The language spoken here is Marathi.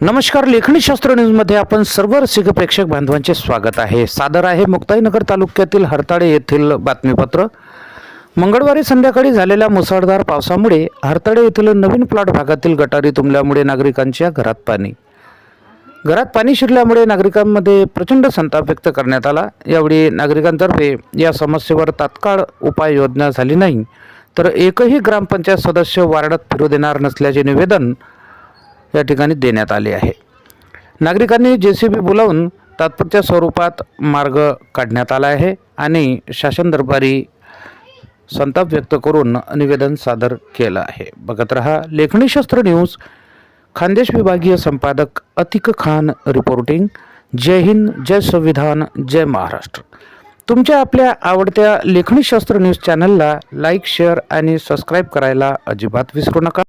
नमस्कार लेखणी शास्त्र न्यूजमध्ये आपण सर्व रसिक प्रेक्षक बांधवांचे स्वागत आहे. सादर आहे मुक्ताईनगर तालुक्यातील हरताळे येथील बातमीपत्र. मंगळवारी संध्याकाळी झालेल्या मुसळधार पावसामुळे हरताळे येथील नवीन प्लॉट भागातील गटारी तुंबल्यामुळे नागरिकांच्या घरात पाणी. घरात पाणी शिरल्यामुळे नागरिकांमध्ये प्रचंड संताप व्यक्त करण्यात आला. यावेळी नागरिकांतर्फे या समस्येवर तात्काळ उपाययोजना झाली नाही. तर एकही ग्रामपंचायत सदस्य वार्डात फिरू देणार नसल्याचे निवेदन या ठिकाणी देण्यात आले आहे. नागरिकांनी जे सी बी बोलावून तात्पुरत्या स्वरूपात मार्ग काढण्यात आला आहे आणि शासन दरबारी संताप व्यक्त करून निवेदन सादर केलं आहे. बघत रहा लेखणी शस्त्र न्यूज खानदेश विभागीय संपादक अतिक खान रिपोर्टिंग जय हिंद जय संविधान जय महाराष्ट्र. तुमच्या आपल्या आवडत्या लेखणीशास्त्र न्यूज चॅनलला लाईक शेअर आणि सबस्क्राईब करायला अजिबात विसरू नका.